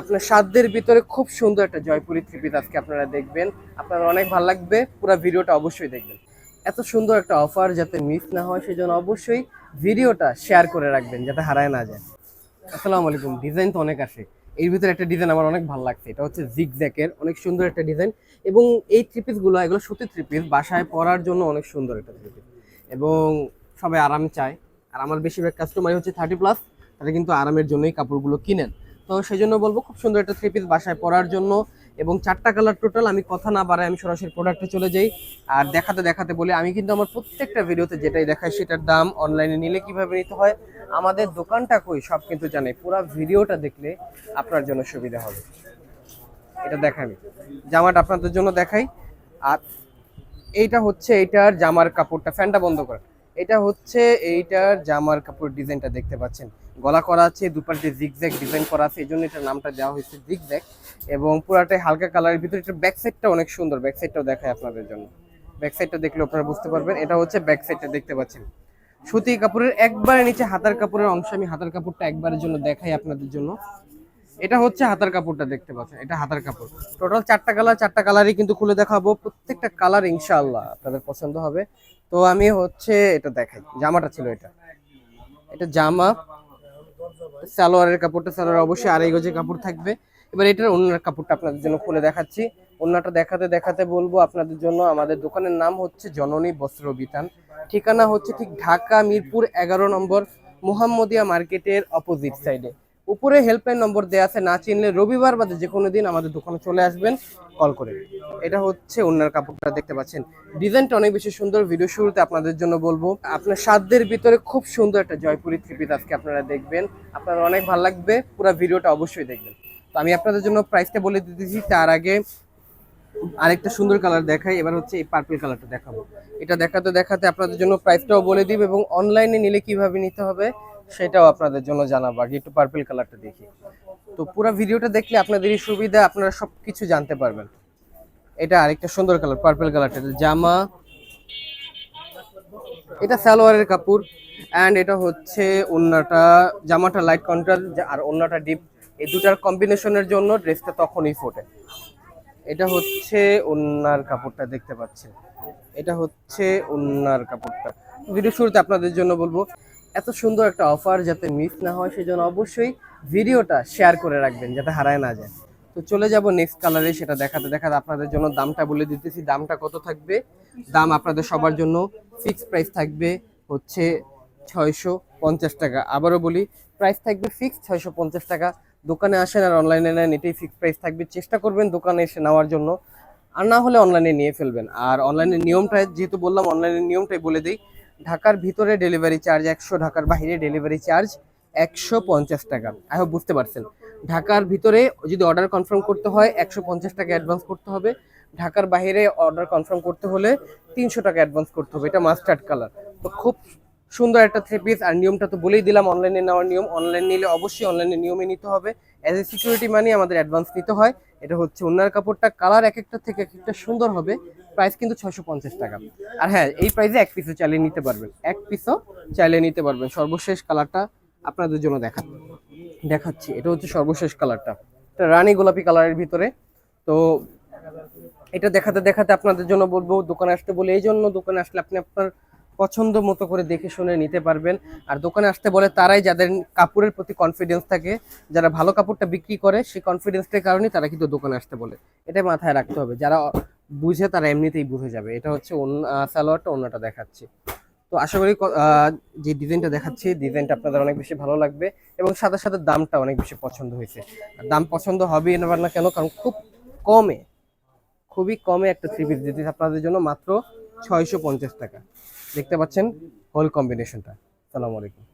আপনার সাধ্যের ভিতরে খুব সুন্দর একটা জয়পুরি থ্রি পিস আজকে আপনারা দেখবেন। আপনার অনেক ভালো লাগবে, পুরো ভিডিওটা অবশ্যই দেখবেন। এত সুন্দর একটা অফার যাতে মিস না হয়, সেজন্য অবশ্যই ভিডিওটা শেয়ার করে রাখবেন যাতে হারায় না যায়। আসসালামু আলাইকুম ডিজাইন তো অনেক আসে এর ভিতরে একটা ডিজাইন আমার অনেক ভালো লাগছে, এটা হচ্ছে জিগ জ্যাকের অনেক সুন্দর একটা ডিজাইন এবং এই থ্রি পিসগুলো এগুলো সত্যি থ্রি পিস বাসায় পরার জন্য অনেক সুন্দর একটা থ্রি পিস এবং সবাই আরাম চায়। আর আমার বেশিরভাগ কাস্টমারই হচ্ছে থার্টি প্লাস তারা কিন্তু আরামের জন্যই কাপড়গুলো কিনেন। তো সেই জন্য বলব খুব সুন্দর একটা থ্রি পিস বাসায় পরার জন্য এবং চারটা কালার টোটাল আমি কথা না বাড়াই আমি সরাসরি প্রোডাক্টে চলে যাই। আর দেখাতে দেখাতে বলে, আমি কিন্তু আমার প্রত্যেকটা ভিডিওতে যেটাই দেখাই সেটার দাম অনলাইনে নিলে কীভাবে নিতে হয়, আমাদের দোকানটা কই সব কিন্তু জানাই। পুরো ভিডিওটা দেখলে আপনার জন্য সুবিধা হবে। এটা দেখাবি জামাটা আপনাদের জন্য দেখাই। আর এইটা হচ্ছে এইটার জামার কাপড়টা, ফ্যানটা বন্ধ করে। এটা হচ্ছে এইটার জামার কাপড় ডিজাইনটা দেখতে পাচ্ছেন। গলা করা আছে দুপাশে জিগজ্যাগ ডিজাইন করা আছে এই জন্য এটার নামটা দেওয়া হয়েছে জিগজ্যাগ এবং পুরাটাই হালকা কালারের ভিতরে, এটার ব্যাক সাইডটা অনেক সুন্দর ব্যাক সাইডটাও দেখায় আপনাদের জন্য। ব্যাক সাইডটা দেখলে আপনারা বুঝতে পারবেন, এটা হচ্ছে ব্যাক সাইডটা দেখতে পাচ্ছেন। সুতি কাপড়ের একবারে নিচে হাতার কাপড়ের অংশ, আমি হাতার কাপড়টা একবারের জন্য দেখাই আপনাদের জন্য। এটা হচ্ছে হাতার কাপড়টা দেখতে পাচ্ছেন, এটা হাতার কাপড়। টোটাল চারটা কালার চারটা কালারই কিন্তু খুলে দেখাবো, প্রত্যেকটা কালার ইনশাআল্লাহ আপনাদের পছন্দ হবে। তো আমি হচ্ছে এটা দেখাই, জামাটা ছিল এটা। এটা জামা সালোয়ারের কাপড়টা, সালোয়ার অবশ্যই আড়াই গজের কাপড় থাকবে। এবার এটার অন্যার কাপড়টা আপনাদের জন্য খুলে দেখাচ্ছি। অন্যটা দেখাতে দেখাতে বলব আপনাদের জন্য। আমাদের দোকানের নাম হচ্ছে জননী বস্ত্র বিতান ঠিকানা হচ্ছে ঠিক ঢাকা মিরপুর এগারো নম্বর মোহাম্মদিয়া মার্কেটের অপোজিট সাইডে উপরে হেল্পলাইন নম্বর দেওয়া আছে, না চিনলে রবিবার বাদে যে কোনো দিন আমাদের দোকানে চলে আসবেন কল করে। এটা হচ্ছে অন্যার কাপড়টা, দেখতে পাচ্ছেন। ডিজাইনটা অনেক বেশি সুন্দর ভিডিও শুরুতে আপনাদের জন্য বলব। আপনার সাধ্যের ভিতরে খুব সুন্দর একটা জয়পুরি থ্রি পিস আজকে আপনারা দেখবেন। আপনার অনেক ভালো লাগবে, পুরো ভিডিওটা অবশ্যই দেখবেন। তো আমি আপনাদের জন্য প্রাইসটা বলে দিতেছি, তার আগে আরেকটা সুন্দর কালার দেখাই, এবার হচ্ছে এই পার্পল কালারটা দেখাবো। এটা দেখাতে দেখাতে আপনাদের জন্য প্রাইসটাও বলে দিব এবং অনলাইনে নিলে কীভাবে নিতে হবে সেটাও আপনাদের জন্য জানাব। আগে একটু পার্পল কালারটা দেখি। তো পুরো ভিডিওটা দেখলে আপনাদেরই সুবিধা, আপনারা সব কিছু জানতে পারবেন। এটা আরেকটা সুন্দর কালার পার্পল কালারটা জামা, এটা সালোয়ারের কাপড়। অ্যান্ড এটা হচ্ছে ওন্নাটা, জামাটা লাইট কন্ট্রাস্ট আর ওন্নাটা ডিপ এই দুটার কম্বিনেশনের জন্য ড্রেসটা তখনই ফোটে। এটা হচ্ছে ওন্নার কাপড়টা দেখতে পাচ্ছেন। এটা হচ্ছে ওন্নার কাপড়টা। ভিডিও শুরুতে আপনাদের জন্য বলব এত সুন্দর একটা অফার যাতে মিস না হয়, সেজন্য অবশ্যই ভিডিওটা শেয়ার করে রাখবেন যাতে হারায় না যায়। তো চলে যাব নেক্সট কালারে সেটা দেখাতে দেখাতে আপনাদের জন্য দামটা বলে দিতেছি। দামটা কত থাকবে? দাম আপনাদের সবার জন্য ফিক্স প্রাইস থাকবে হচ্ছে ছয়শো পঞ্চাশ টাকা। আবারও বলি প্রাইস থাকবে ফিক্স ছয়শো পঞ্চাশ টাকা। দোকানে আসেন আর অনলাইনে নেন, এটাই ফিক্স প্রাইস থাকবে। চেষ্টা করবেন দোকানে এসে নেওয়ার জন্য। আর না হলে অনলাইনে নিয়ে ফেলবেন। আর অনলাইনের নিয়মটা যেহেতু বললাম অনলাইনের নিয়মটাই বলে দিই ঢাকার ভিতরে ডেলিভারি চার্জ একশো, ঢাকার বাইরে ডেলিভারি চার্জ একশো পঞ্চাশ টাকা। আই হোপ বুঝতে পারছেন। ঢাকার ভিতরে যদি অর্ডার কনফার্ম করতে হয়, একশো পঞ্চাশ টাকা অ্যাডভান্স করতে হবে। ঢাকার বাইরে অর্ডার কনফার্ম করতে হলে তিনশো টাকা অ্যাডভান্স করতে হবে। এটা মাস্টার্ড কালার তো খুব সুন্দর একটা থ্রি পিস আর নিয়মটা তো বলেই দিলাম অনলাইনে নেওয়ার নিয়ম। অনলাইন নিলে অবশ্যই অনলাইনে নিয়মে নিতে হবে। অ্যাজ এ সিকিউরিটি মানি আমাদের অ্যাডভান্স নিতে হয়। এটা হচ্ছে অন্যার কাপড়টা। কালার এক একটা থেকে এক একটা সুন্দর হবে। প্রাইস কিন্তু ছয়শো পঞ্চাশ টাকা। আর হ্যাঁ এই প্রাইসে এক পিসও চাইলে নিতে পারবেন। এক পিসও চাইলে নিতে পারবেন। সর্বশেষ কালারটা আপনাদের জন্য দেখা দেখাচ্ছি। এটা হচ্ছে সর্বশেষ কালারটা এটা রানী গোলাপি কালারের ভিতরে। তো এটা দেখাতে দেখাতে আপনাদের জন্য বলব, দোকানে আসতে বলে এই জন্য দোকানে আসলে আপনি আপনার পছন্দ মতো করে দেখে শুনে নিতে পারবেন। আর দোকানে আসতে বলে তারাই যাদের কাপড়ের প্রতি কনফিডেন্স থাকে, যারা ভালো কাপড়টা বিক্রি করে, সেই কনফিডেন্সটার কারণে তারা কিন্তু দোকানে আসতে বলে। এটা মাথায় রাখতে হবে। যারা বুঝে তারা এমনিতেই বুঝে যাবে। এটা হচ্ছে সালোয়ারটা অন্যটা দেখাচ্ছি। তো আশা করি যে ডিজাইনটা দেখাচ্ছি, ডিজাইনটা আপনাদের অনেক বেশি ভালো লাগবে এবং সাথে সাথে দামটা অনেক বেশি পছন্দ হয়েছে। দাম পছন্দ হবে না না কেন, কারণ খুব কমে, খুবই কমে একটা থ্রি পিস দিতে আপনাদের জন্য মাত্র ছয়শো পঞ্চাশ টাকা। দেখতে পাচ্ছেন হোল কম্বিনেশনটা সালাম আলাইকুম।